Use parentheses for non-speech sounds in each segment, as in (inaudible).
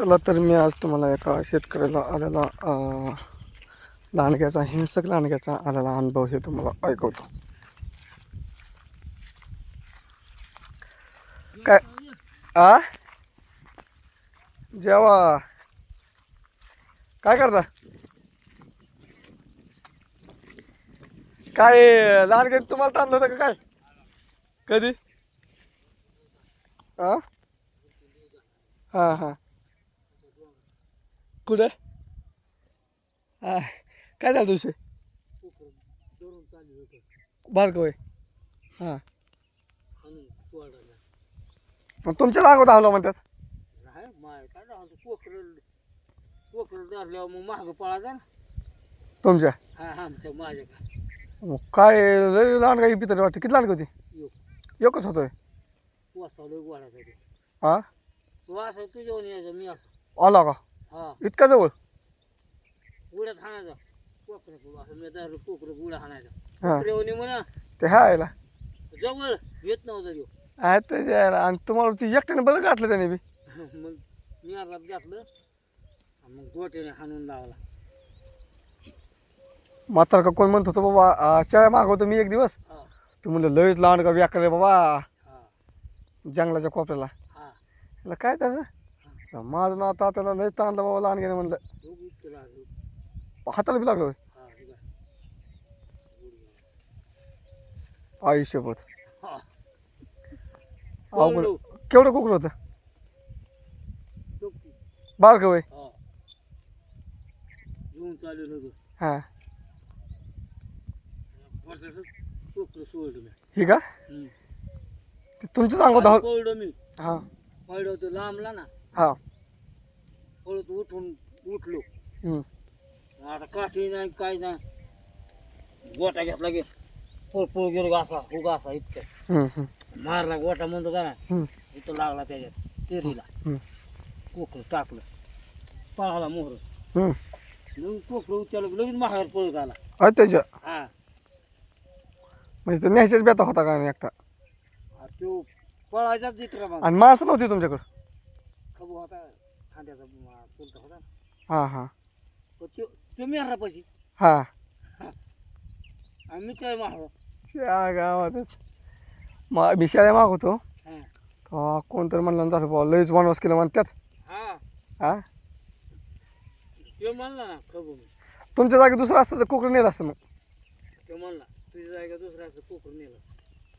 चला तर मी आज तुम्हाला एका शेतकऱ्याला आलेला लांडग्याचा हिंसक लांडग्याचा आलेला अनुभव हे तुम्हाला ऐकवतो. काय? आ? जेवा. काय करता? काय लांडगे तुम्हाला ताणलं होतं का काय? कधी? हा हां हां. कुठं? हा काय झालं तुझे? बारकं होय. हां. मग तुमच्या लागत धावला म्हणतात. मग मागं ना तुमच्या? हा आमच्या माझ्या मग काय लय लहान काही पितर वाटतं. किती लहान होती? एकच होतोय. वाचवलं गोळ्यासाठी हा तू असं तुझ्यावर यायचं मी असं. आला का? हा. इतका जवळ? उड्यात हाणायचा. पोखर असं मी उड्या हाणायचा. हां. पोखरेवणी म्हणा ते हायला जवळ येत नव्हतं यो आहे ते जायला. आणि तुम्हाला ती एकट्याने बरं घातलं त्याने बी? (laughs) मग मी अर्धात घातलं आणि मग गोट्याने हाणून लावला. म्हातार का कोण म्हणत होतं बाबा अं, शेळ्या मागवतो मी एक दिवस. हा. तू म्हणलं लयच लहान का व्याकर रे बाबा. हा. जंगलाच्या कोपऱ्याला. हा. काय त्याचं? माझं नाव तात्याला लयच ताणलं बाबा लहान गेलं म्हणलं. हाताला बी लागलं. आयुष्यभर अवघड. केवढं कुकर होतं. बारकं वय? हा. चाललेलो होतो. हां ही. का हां लांबला ना. हां. पळत उठून उठलो. हम्म. आता काठी नाही काय नाही. गोटा घेतला गे पळ पळ गेलो घासा हो घासा इतकं. हम्म, हम्म, मारला गोटा म्हणतो का ना हम्म, इथं लागला त्याच्यात तेरीला. हम्म, कोकरं टाकलं. पळाला मोहर. हम्म. मग कोकरं उचललं की लगेच महागार पळत आला. अरे त्याच्या हा. म्हणजे तो न्यायच्याच बेता होता का नाही एकटा? आणि तो पळायचाच जित्रा मग आणि माणसं नव्हती तुमच्याकडं? खबू होता खांद्याचा मा- चुलता होता ना. हां हां. पण तो तो मेहरा पैसे. हां. आणि मी काय महाग त्या गावातच. मा मी शाळा मागवतो. हा. तेव्हा कोणतरी म्हणलं ना झालं बाबा लयच वनवास केलं म्हणतात हा. हां? तो म्हणला ना खबू मी तुमच्या जागी दुसरं असतं तर कोकण नेत असतं मग. तो म्हणला तुझ्या जागा दुसरा असं कोकर नेलं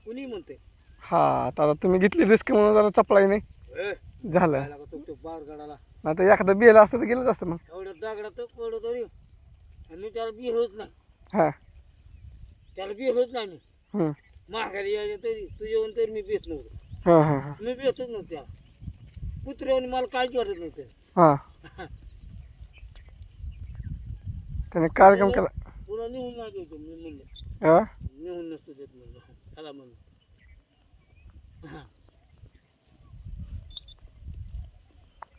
कुणी म्हणते हां आता तुम्ही घेतली रिस्क म्हणून जरा चपलाही नाही. ए, झालं. काय लागत तो बार गडाला? नाही तर एखादं बिल असतं तर गेलंच असतं मग. एवढ्या दगडात पडलो तरी. आणि त्याला बिहलोच नाही. हां. त्याला बिहलोच नाही मी. हम्म. माघारी यायचं तरी तू येऊन तरी मी भेट नव्हतो हां हां हां. मी भेटत नव्हतो त्याला. कुत्र्यावर मला काहीच वाटत नव्हतं. हां. त्याने कार्यक्रम केला. पुन्हा निघून नाही द्यायचो मी म्हणलं. हां? निघून नसतो देत म्हणलं. त्याला म्हणलं.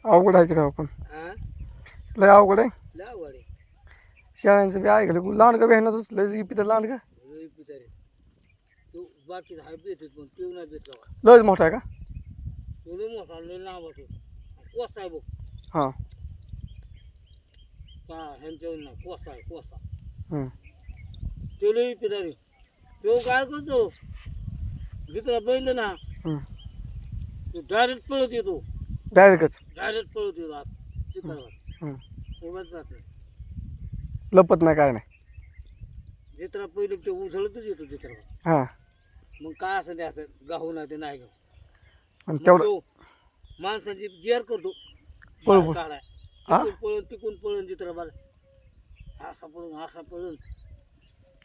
अवघड आहे की राव पण? हा? लय अवघड आहे. ला वाडे शाळांचं बी ऐकलं लहान का बहिणाच लय पितर लहान का? लई पितारे तो बाकी भेटत पण तो नाही भेटला लयच मोठा आहे का? तो लई मोठा लई लांब होतो कोसा आहे बघ. हां. ह्यांच्यावर नाही. कोसा आहे कोसा. हम्म. तो लई पितारे तो काय करतो? जिथला बैल ना हम्म. तो डायरेक्ट पळत येतो. डायरेक्टच. डायरेक्ट पळत येतो आत चित्रावर नाही. लपत नाही काय नाही. जित्रा पहिले ते उझळतच येतो चित्रावर हां. मग काय असं ते असं गाहू नाही ते नाही गाहू. आणि मग तेवढं तो माणसाची जेर करतो. पळ- बाहेर काढाय. हा? तिकून पळून तिकून पळून असा पळून असा पळून.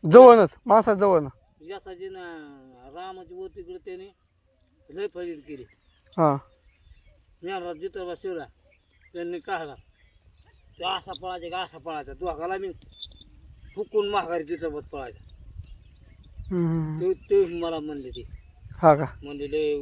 जवळच माणसाच्या जवळ यासाची ना रामाची वर तिकडे त्याने लय फजित केली. हां. ज्ञानराज जित्रबा शिवला त्यांनी काढला. तो असा पळायचा का असा पळायचा? दोघाला मी हुकून माघारी चित्रपट पळायचा. हम्म. ते ते मला म्हणले ते. हा का? म्हणले लय